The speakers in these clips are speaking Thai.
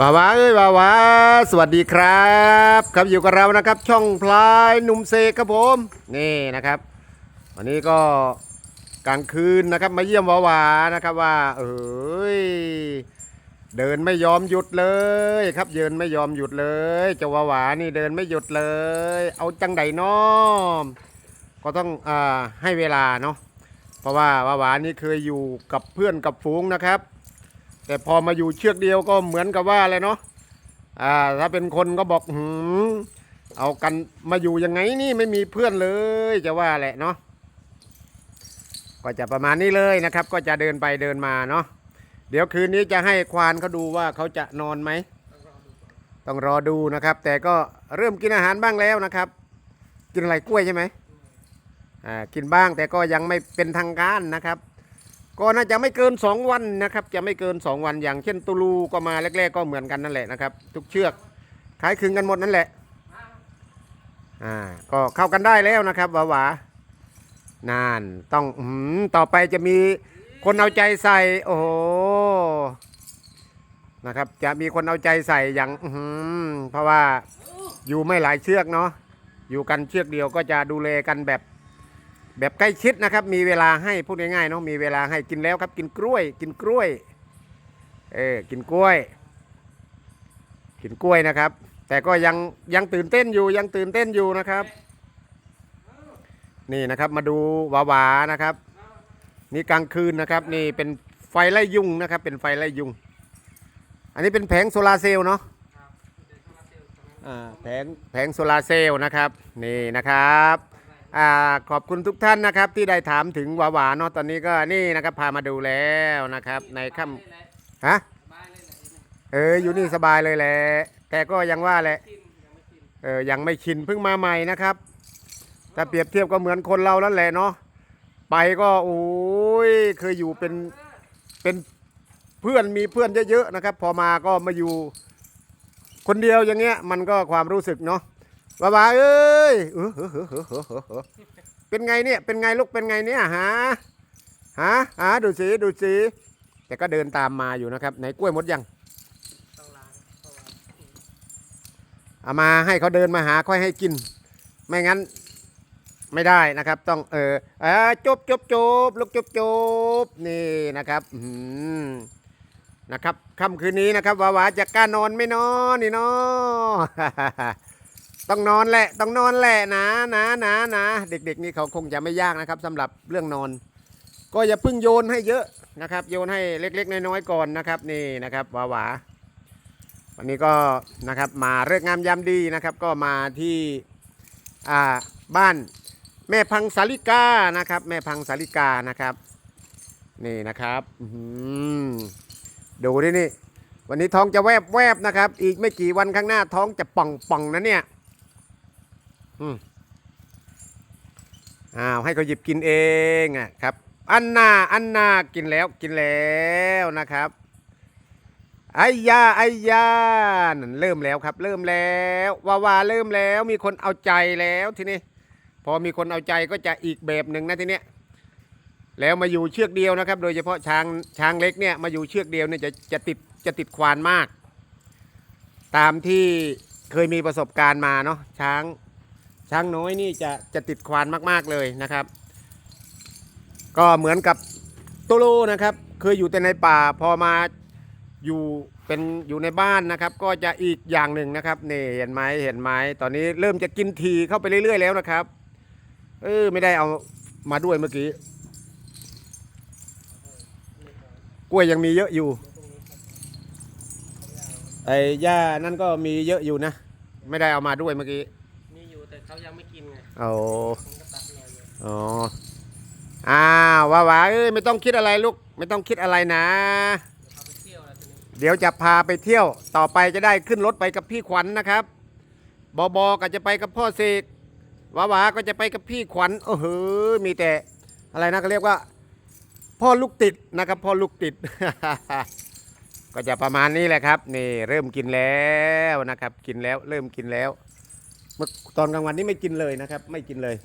วาวาเอ้ยวาวาสวัสดีครับ ครับอยู่กับเรานะครับ ช่องพลายหนุ่มเซกครับผมนี่นะครับ วันนี้ก็กลางคืนนะครับ มาเยี่ยมวาวานะครับว่า เอ้ยเดินไม่ยอมหยุดเลย ครับเดินไม่ยอมหยุดเลยเจ้าวาวานี่เดินไม่หยุดเลย เอาจังใดน้อมก็ต้องอ่าให้เวลาเนาะเพราะว่าวาวานี่เคยอยู่กับเพื่อนกับฝูงนะครับ แต่พอมาอยู่เชือกเดียวก็เหมือนกับว่าอะไรเนาะอ่าถ้าเป็นคนก็บอกหืมเอากันมาอยู่ยังไงนี่ไม่มีเพื่อนเลยจะว่าแหละเนาะก็จะประมาณนี้เลยนะครับ ก็จะเดินไปเดินมาเนาะเดี๋ยวคืนนี้จะให้ควานเขาดูว่าเขาจะนอนไหมต้องรอดูนะครับ แต่ก็เริ่มกินอาหารบ้างแล้วนะครับ กินอะไรกล้วยใช่ไหมอ่ากินบ้างแต่ก็ยังไม่เป็นทางการนะครับ ก็น่าจะไม่เกิน 2 วันนะครับ จะไม่เกิน 2 วันอย่างเช่นตูลูก็มาแรกๆ ก็เหมือนกันนั่นแหละนะครับ ทุกเชือกคล้ายคลึงกันหมดนั่นแหละอ่าก็เข้ากันได้แล้วนะครับหวาหวานานต้องอืมต่อไปจะมีคนเอาใจใส่ โอ้โหนะครับ จะมีคนเอาใจใส่อย่างอื้อหือเพราะว่าอยู่ไม่หลายเชือกเนาะอยู่กันเชือกเดียวก็จะดูแลกันแบบ แบบใกล้ชิดนะครับ มีเวลาให้พูดง่ายๆเนาะมีเวลาให้กินแล้วครับ กินกล้วย กินกล้วย เออกินกล้วย กินกล้วยนะครับ แต่ก็ยังยังตื่นเต้นอยู่ยังตื่นเต้นอยู่นะครับ นี่นะครับมาดูหวาวานะครับ นี่กลางคืนนะครับ นี่เป็นไฟไล่ยุงนะครับ เป็นไฟไล่ยุง อันนี้เป็นแผงโซลาร์เซลล์เนาะแผงแผงโซลาร์เซลล์นะครับ นี่นะครับ อ่าขอบคุณทุกท่านนะครับ ที่ได้ถามถึงหวาหวาเนาะตอนนี้ก็นี่นะครับพามาดูแล้วนะครับ ในค่ำฮะเอออยู่นี่สบายเลยแหละแต่ก็ยังว่าแหละเออยังไม่ชินเพิ่งมาใหม่นะครับถ้าเปรียบเทียบก็เหมือนคนเราแล้วแหละเนาะไปก็โอ้ยเคยอยู่เป็นเป็นเพื่อนมีเพื่อนเยอะๆนะครับ พอมาก็มาอยู่คนเดียวอย่างเงี้ยมันก็ความรู้สึกเนาะ บาบาเอ้ยเออเออเออเออเออเออเอเป็นไงเนี่ย เป็นไงลูก เป็นไงเนี่ยฮะฮะฮะดูสิ ดูสิ แต่ก็เดินตามมาอยู่นะครับ ไหนกล้วยหมดยังเอามาให้เขาเดินมาหาค่อยให้กิน ไม่งั้นไม่ได้นะครับ ต้องเออเออจบจบจบลูกจบจบนี่นะครับอืมนะครับค่ำคืนนี้นะครับวาวาจะกล้านอนไหม่นอนนี่เนาะ ต้องนอนแหละ ต้องนอนแหละนะนะนะนะเด็กๆนี่เขาคงจะไม่ยากนะครับสำหรับเรื่องนอน ก็อย่าพิ่งโยนให้เยอะนะครับ โยนให้เล็ก ๆ น้อยๆก่อนนะครับ นี่นะครับหวาหวาวันนี้ก็นะครับมาเลิกษ์งามยามดีนะครับ ก็มาที่อ่าบ้านแม่พังสาลิกานะครับ แม่พังสาลิกานะครับนี่นะครับอื้อหือดูดินี่ วันนี้ท้องจะแวบแวบนะครับ อีกไม่กี่วันข้างหน้าท้องจะป่องป่องนะเนี่ย อ้าวให้เขาหยิบกินเองอะครับ อันนาอันนากินแล้วกินแล้วนะครับไอ้ยาไอ้ยานั่นเริ่มแล้วครับ เริ่มแล้ววาวาเริ่มแล้ว มีคนเอาใจแล้วทีนี้พอมีคนเอาใจก็จะอีกแบบหนึ่งนะทีเนี้ยแล้วมาอยู่เชือกเดียวนะครับ โดยเฉพาะช้างช้างเล็กเนี่ยมาอยู่เชือกเดียวเนี่ยจะจะติดจะติดควานมาก ตามที่เคยมีประสบการณ์มาเนาะช้าง ช้างน้อยนี่จะจะติดควานมากๆเลยนะครับ ก็เหมือนกับตุลูนะครับเคยอยู่แต่ในป่าพอมาอยู่เป็นอยู่ในบ้านนะครับ ก็จะอีกอย่างหนึ่งนะครับนี่เห็นไหมเห็นไหมตอนนี้เริ่มจะกินทีเข้าไปเรื่อย ๆ แล้วนะครับ เออไม่ได้เอามาด้วยเมื่อกี้กล้วยยังมีเยอะอยู่ไอ้หญ้านั่นก็มีเยอะอยู่นะ ไม่ได้เอามาด้วยเมื่อกี้ เขายังไม่กินไงโอ้ผมก็ตัดเลยเลยอ๋ออ้าวว้าวาเอ้ยไม่ต้องคิดอะไรลูก ไม่ต้องคิดอะไรนะ เดี๋ยวเขาไปเที่ยวแล้วทีนี้เดี๋ยวจะพาไปเที่ยว ต่อไปจะได้ขึ้นรถไปกับพี่ขวัญนะครับ บอบอก็จะไปกับพ่อเสกวาวาก็จะไปกับพี่ขวัญโอ้โหมีแต่อะไรนะเขาเรียกว่า พ่อลูกติดนะครับ พ่อลูกติด ก็จะประมาณนี้แหละครับ นี่เริ่มกินแล้วนะครับ กินแล้วเริ่มกินแล้ว เมื่อตอนกลางวันนี้ไม่กินเลยนะครับ ไม่กินเลย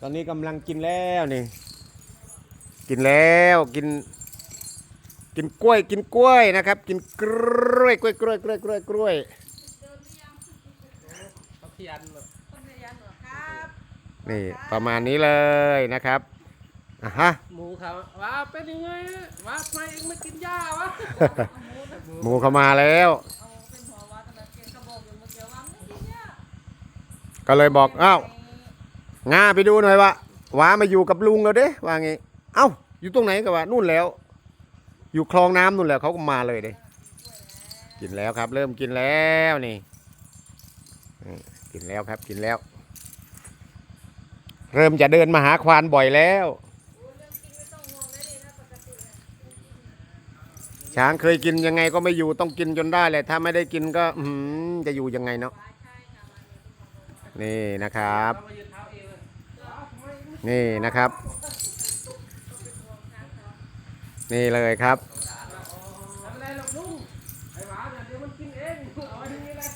ตอนนี้กำลังกินแล้วนี่ กินแล้วกิน กินกล้วย กินกล้วยนะครับ กินกล้วยกล้วยกล้วยกล้วยกล้วยกล้วยเขาขยันแบบคนขยันเหรอครับนี่ประมาณนี้เลยนะครับอะฮะหมูเขาว่าเป็นยังไงอะว่าทำไมเองไม่กินหญ้าวะหมูเข้ามาแล้วเอาเป็นหัววาตะเกียงกระบอกอยู่เมื่อกี้ว่าไม่ดีเนี่ย ก็เลยบอกอ้าวงาไปดูหน่อยว่าว้ามาอยู่กับลุงแล้วเด้ว่าไงเอ้าอยู่ตรงไหนกันวะนู่นแล้ว อยู่คลองน้ำนู่นแหละเขาก็มาเลยเด้กินแล้วครับ เริ่มกินแล้วนี่กินแล้วครับกินแล้ว เริ่มจะเดินมาหาควานบ่อยแล้ว ช้างเคยกินยังไงก็ไม่อยู่ต้องกินจนได้เลยถ้าไม่ได้กินก็อืจะอยู่ยังไงเนาะ นี่นะครับเรามายืนเท้าเอวเลยว้าวทำไมไม่นี่นะครับ นี่เลยครับทำอะไรหรอกลุงไอ้หมาเนี่ยเดี๋ยวมันกินเองเอาไว้ที่นี่แหละ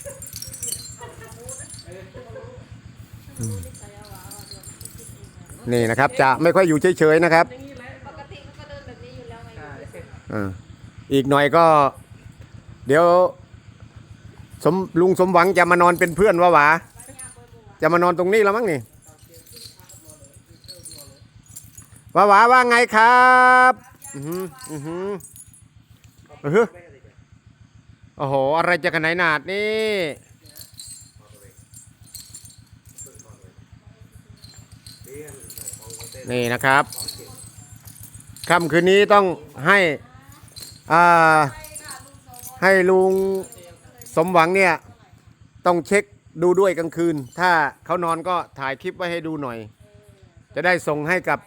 นี่นะครับจะไม่ค่อยอยู่เฉยๆนะครับอย่างนี้แหละปกติมันก็เดินแบบนี้อยู่แล้วไงใช่อ่าอีกหน่อยก็ เดี๋ยว สมลุงสมหวังจะมานอนเป็นเพื่อนวะหวา จะมานอนตรงนี้แล้วมั้งนี่วะหวาว่าไงครับอือหืออือหือโอ้โห อะไรจะขนาดนาดนี่นี่นะครับค่ำคืนนี้ต้องให้ให้ลุงสมหวังเนี่ย ต้องเช็ค ดูด้วยกลางคืน ถ้าเขานอนก็ถ่ายคลิปไว้ให้ดูหน่อย จะได้ส่งให้กับ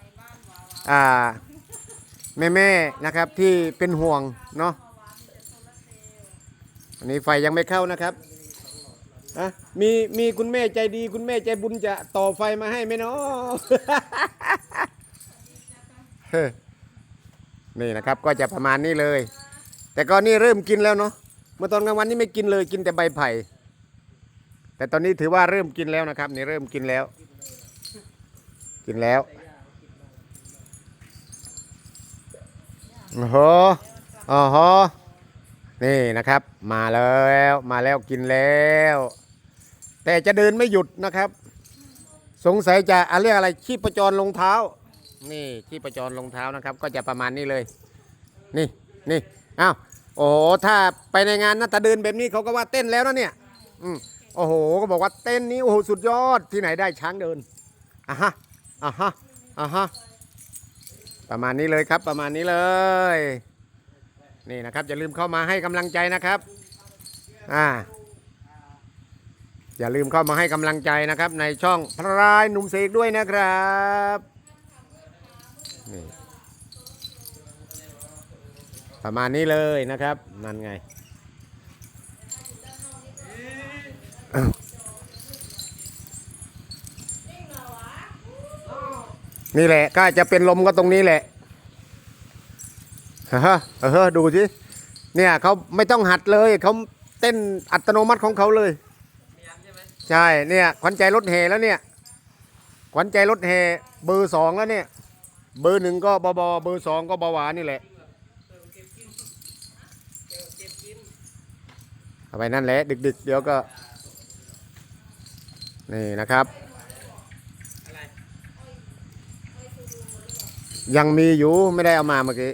แม่แม่นะครับที่เป็นห่วงเนาะอันนี้ไฟยังไม่เข้านะครับอะมีมีคุณแม่ใจดี คุณแม่ใจบุญจะต่อไฟมาให้ไหมเนาะนี่นะครับก็จะประมาณนี้เลย แต่ก็นี่เริ่มกินแล้วเนาะเมื่อตอนกลางวันนี่ไม่กินเลยกินแต่ใบไผ่ แต่ตอนนี้ถือว่าเริ่มกินแล้วนะครับนี่เริ่มกินแล้ว กินแล้วโอ้โหโอ้โหนี่นะครับ มาแล้วมาแล้วกินแล้ว แต่จะเดินไม่หยุดนะครับ สงสัยจะอะไรยกอะไรชีพจรลงเท้า นี่ชีพจรลงเท้านะครับ ก็จะประมาณนี้เลย นี่นี่อ้าวโอ้โหถ้าไปในงานนะถ้าเดินแบบนี้เขาก็ว่าเต้นแล้วนะเนี่ย อืม โอ้โห ก็บอกว่าเต้นนี้โอ้โหสุดยอดที่ไหนได้ช้างเดินอะฮะอะฮะอะฮะประมาณนี้เลยครับประมาณนี้เลย นี่นะครับอย่าลืมเข้ามาให้กำลังใจนะครับอ่าอย่าลืมเข้ามาให้กำลังใจนะครับ ในช่องพระรายหนุ่มเสกด้วยนะครับนี่ประมาณนี้เลยนะครับนั่นไง นี่แหละก็จะเป็นลมก็ตรงนี้แหละเฮ้อเฮ้อดูสิเนี่ยเขาไม่ต้องหัดเลยเขาเต้นอัตโนมัติของเขาเลยใช่ไหมใช่เนี่ยขวัญใจรถแห่แล้วเนี่ยขวัญใจรถแห่เบอร์สองแล้วเนี่ย เบอร์หนึ่งก็บอบเบอร์สองก็บาหวานนี่แหละเอาไปนั่นแหละดึกๆ เดี๋ยวก็ นี่นะครับ อะไร ยังมีอยู่ไม่ได้เอามาเมื่อกี้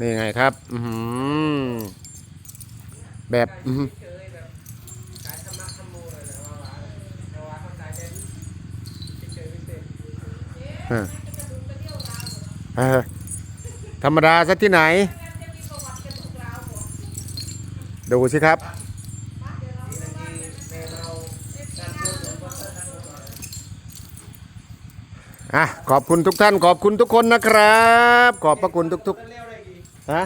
นี่ไงครับ อืแบบธรรมดาซะที่ไหน ดูสิครับ อะขอบคุณทุกท่านขอบคุณทุกคนนะครับ ขอบพระคุณทุกๆฮะ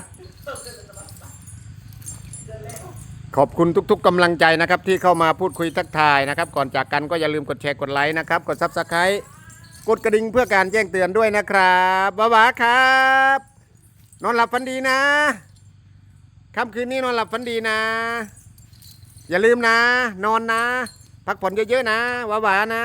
ขอบคุณทุก ๆกำลังใจนะครับ ที่เข้ามาพูดคุยทักทายนะครับ ก่อนจากกันก็อย่าลืมกดแชร์กดไลค์นะครับ กดซับสไครต์กดกระดิ่งเพื่อการแจ้งเตือนด้วยนะครับบ๊ายบายครับ นอนหลับฝันดีนะค่ำคืนนี้นอนหลับฝันดีนะ อย่าลืมนะ นอนนะ พักผ่อนเยอะๆนะหวาๆนะ